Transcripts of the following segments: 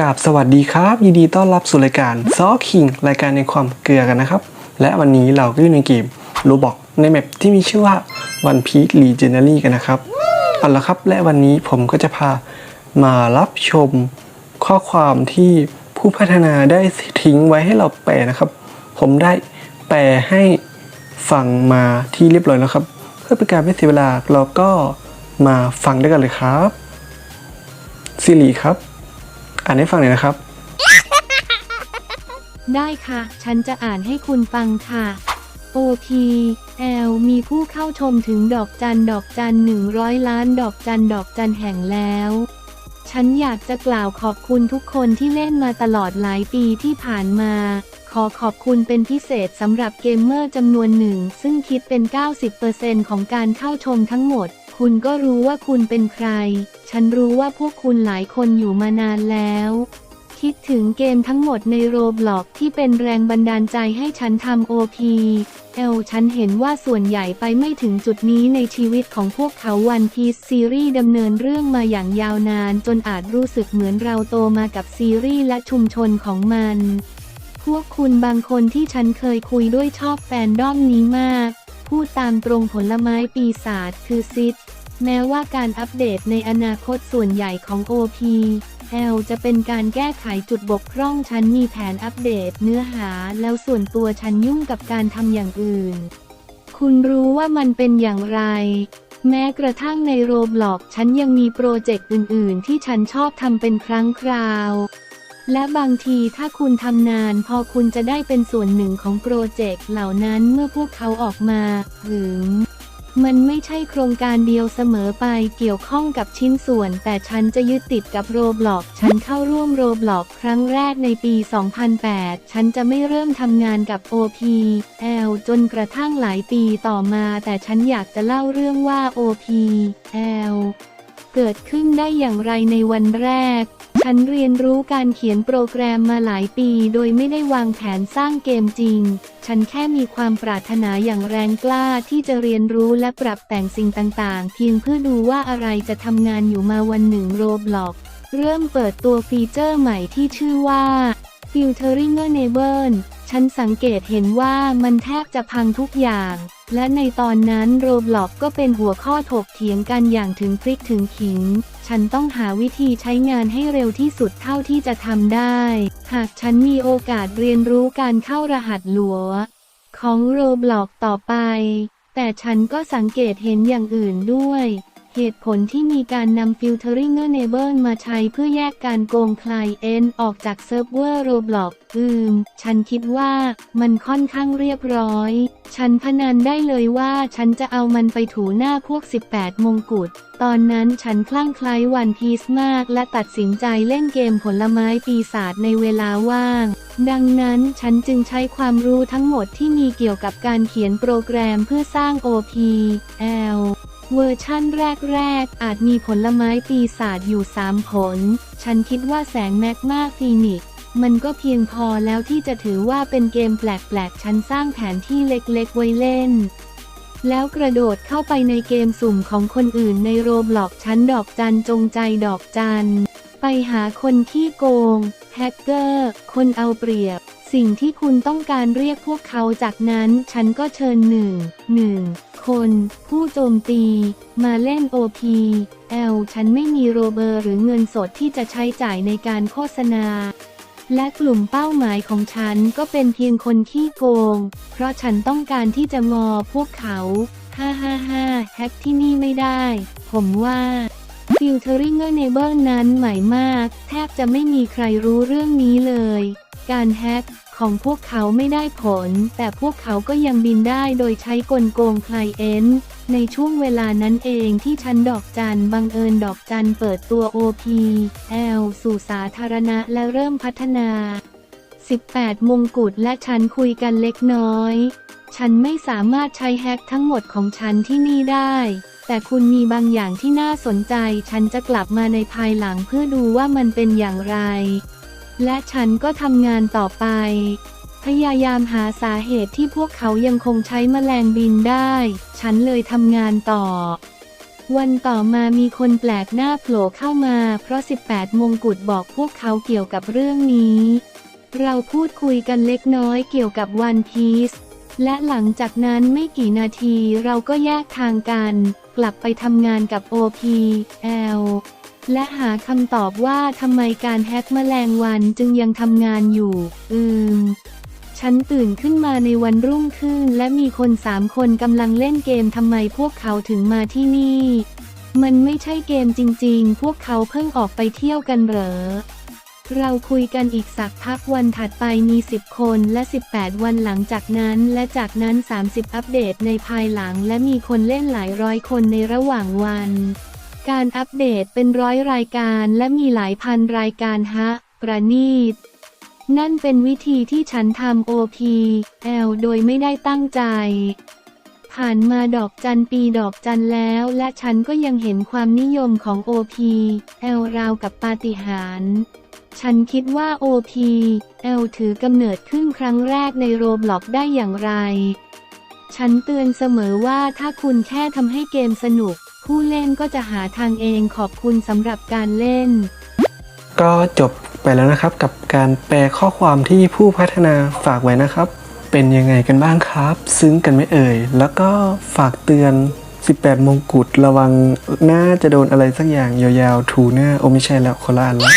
กราบสวัสดีครับ ยินดีต้อนรับสู่รายการซอคิงรายการในความเกลือกันนะครับ และวันนี้เราก็อยู่ในเกมโรบอกในแมปที่มีชื่อว่า One Piece Legendary กันนะครับเอาละครับและวันนี้ผมก็จะพามารับชมข้อความที่ผู้พัฒนาได้ทิ้งไว้ให้เราแปลนะครับ ผมได้แปลให้ฟังมาที่เรียบร้อยแล้วครับ เพื่อเป็นการไม่เสียเวลาเราก็มาฟังด้วยกันเลยครับสิริครับ อ่านให้ฟังหน่อยนะครับ ได้ค่ะ ฉันจะอ่านให้คุณฟังค่ะ OP L มีผู้เข้าชมถึงดอกจันดอกจัน100ล้านดอกจันดอกจันแห่งแล้ว ฉันอยากจะกล่าวขอบคุณทุกคนที่เล่นมาตลอดหลายปีที่ผ่านมา ขอขอบคุณเป็นพิเศษสำหรับเกมเมอร์จำนวนหนึ่ง ซึ่งคิดเป็น 90%ของการเข้าชมทั้งหมด คุณก็รู้ว่าคุณเป็นใคร ฉันรู้ว่าพวกคุณหลายคนอยู่มานานแล้ว คิดถึงเกมทั้งหมดในโรบล็อกที่เป็นแรงบันดาลใจให้ฉันทำ OP เอลฉันเห็นว่าส่วนใหญ่ไปไม่ถึงจุดนี้ในชีวิตของพวกเขาวันพีซซีรีส์ดำเนินเรื่องมาอย่างยาวนานจนอาจรู้สึกเหมือนเราโตมากับซีรีส์และชุมชนของมัน พวกคุณบางคนที่ฉันเคยคุยด้วยชอบแฟนด้อมนี้มาก พูดตามตรงผลไม้ปีศาจคือซิดแม้ว่าการอัปเดตในอนาคตส่วนใหญ่ของ OP L จะเป็นการแก้ไขจุดบกพร่องฉันมีแผนอัปเดตเนื้อหาแล้วส่วนตัวฉันยุ่งกับการทำอย่างอื่น คุณรู้ว่ามันเป็นอย่างไร แม้กระทั่งในโรบล็อกฉันยังมีโปรเจกต์อื่น ๆ ที่ฉันชอบทำเป็นครั้งคราว และบางทีถ้าคุณทำนานพอคุณจะได้เป็นส่วนหนึ่งของโปรเจกต์เหล่านั้นเมื่อพวกเขาออกมาหรือมันไม่ใช่โครงการเดียวเสมอไปเกี่ยวข้องกับชิ้นส่วน แต่ฉันจะยึดติดกับโรบล็อกฉันเข้าร่วมโรบล็อกครั้งแรกในปี 2008 ฉันจะไม่เริ่มทำงานกับ OP L จนกระทั่งหลายปีต่อมา แต่ฉันอยากจะเล่าเรื่องว่า OP L เกิดขึ้นได้อย่างไรในวันแรก ฉันเรียนรู้การเขียนโปรแกรมมาหลายปี โดยไม่ได้วางแผนสร้างเกมจริง ฉันแค่มีความปรารถนาอย่างแรงกล้าที่จะเรียนรู้และปรับแต่งสิ่งต่างๆ เพียงเพื่อดูว่าอะไรจะทำงานอยู่มาวันหนึ่งโรบล็อกเริ่มเปิดตัวฟีเจอร์ใหม่ที่ชื่อว่า Filtering Enable ฉันสังเกตเห็นว่ามันแทบจะพังทุกอย่าง และในตอนนั้นโรบล็อกก็เป็นหัวข้อถกเถียงกันอย่างถึงพริกถึงขิง ฉันต้องหาวิธีใช้งานให้เร็วที่สุดเท่าที่จะทำได้ หากฉันมีโอกาสเรียนรู้การเข้ารหัสหลัว ของโรบล็อกต่อไป แต่ฉันก็สังเกตเห็นอย่างอื่นด้วย เหตุผลที่มีการนำ Filtering Enable มาใช้เพื่อแยกการโกง Client ออกจากเซิร์ฟเวอร์ Roblox อืม ฉันคิดว่ามันค่อนข้างเรียบร้อย ฉันพนันได้เลยว่าฉันจะเอามันไปถูหน้าพวก 18 มงกุฎ ตอนนั้นฉันคลั่งไคล้วันพีซมากและตัดสินใจเล่นเกมผลไม้ปีศาจในเวลาว่างดังนั้นฉันจึงใช้ความรู้ทั้งหมดที่มีเกี่ยวกับการเขียนโปรแกรมเพื่อสร้าง OP L เวอร์ชั่นแรก ๆ อาจมีผลไม้ปีศาจอยู่ 3 ผล ฉันคิดว่าแสงแมกมาฟีนิกมันก็เพียงพอแล้วที่จะถือว่าเป็นเกมแปลก ๆ ฉันสร้างแผนที่เล็ก ๆ ไว้เล่น แล้วกระโดดเข้าไปในเกมสุ่มของคนอื่นในโรบล็อกชั้นดอกจันจงใจดอกจัน ไปหาคนที่โกง แฮกเกอร์ คนเอาเปรียบ สิ่งที่คุณต้องการเรียกพวกเขาจากนั้น ฉันก็เชิญหนึ่งหนึ่ง คน ผู้โจมตี มาเล่น OP L ฉันไม่มีโรเบอร์หรือเงินสดที่จะใช้จ่ายในการโฆษณา และกลุ่มเป้าหมายของฉันก็เป็นเพียงคนขี้โกง เพราะฉันต้องการที่จะงอพวกเขาฮ่าฮ่าฮ่าแฮกที่นี่ไม่ได้ ผมว่า Filtering Enable นั้นใหม่มาก แทบจะไม่มีใครรู้เรื่องนี้เลย การแฮก ของพวกเขาไม่ได้ผล แต่พวกเขาก็ยังบินได้โดยใช้กลโกงคลเอนในช่วงเวลานั้นเองที่ฉันดอกจันบังเอิญดอกจันเปิดตัว OP L สู่สาธารณะและเริ่มพัฒนา 18 มงกุฎและฉันคุยกันเล็กน้อย ฉันไม่สามารถใช้แฮกทั้งหมดของฉันที่นี่ได้ แต่คุณมีบางอย่างที่น่าสนใจ ฉันจะกลับมาในภายหลังเพื่อดูว่ามันเป็นอย่างไร และฉันก็ทำงานต่อไป พยายามหาสาเหตุที่พวกเขายังคงใช้แมลงบินได้ ฉันเลยทำงานต่อ วันต่อมามีคนแปลกหน้าโผล่เข้ามา เพราะ 18 มงกุฎบอกพวกเขาเกี่ยวกับเรื่องนี้ เราพูดคุยกันเล็กน้อยเกี่ยวกับวันพีซและหลังจากนั้นไม่กี่นาทีเราก็แยกทางกัน กลับไปทำงานกับ OPL และหาคำตอบว่าทำไมการแฮกแมลงวันจึงยังทำงานอยู่ อืม ฉันตื่นขึ้นมาในวันรุ่งขึ้น และมีคนสามคนกำลังเล่นเกมทำไมพวกเขาถึงมาที่นี่ มันไม่ใช่เกมจริงๆ พวกเขาเพิ่งออกไปเที่ยวกันเหรอ เราคุยกันอีกสักพักวันถัดไปมี 10 คนและ 18 วันหลังจากนั้น และจากนั้น 30 อัปเดตในภายหลัง และมีคนเล่นหลายร้อยคนในระหว่างวัน การอัปเดตเป็นร้อยรายการและมีหลายพันรายการฮะ ประณีต นั่นเป็นวิธีที่ฉันทำ OPL โดยไม่ได้ตั้งใจ ผ่านมาดอกจันปีดอกจันแล้วและฉันก็ยังเห็นความนิยมของ OPL ราวกับปาฏิหาริย์ฉันคิดว่า OPL ถือกำเนิดขึ้นครั้งแรกในโรบล็อกได้อย่างไร ฉันเตือนเสมอว่าถ้าคุณแค่ทำให้เกมสนุก ผู้เล่นก็จะหาทางเองขอบคุณสำหรับการเล่น ก็จบไปแล้วนะครับกับการแปลข้อความที่ผู้พัฒนาฝากไว้นะครับ เป็นยังไงกันบ้างครับ ซึ้งกันไม่เอ่ย แล้วก็ฝากเตือน 18 มงกุฎระวังหน้าจะโดนอะไรสักอย่างยาวๆถูหน้าโอไม่ใช่แล้วคนละอันละ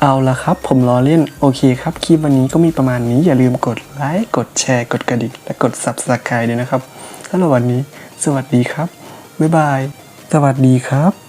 เอาละครับ ผมรอเล่นโอเคครับ คลิปวันนี้ก็มีประมาณนี้อย่าลืมกดไลค์กดแชร์กดกระดิ่งและกด Subscribe ด้วยนะครับ สำหรับวันนี้ สวัสดีครับ บ๊ายบาย สวัสดีครับ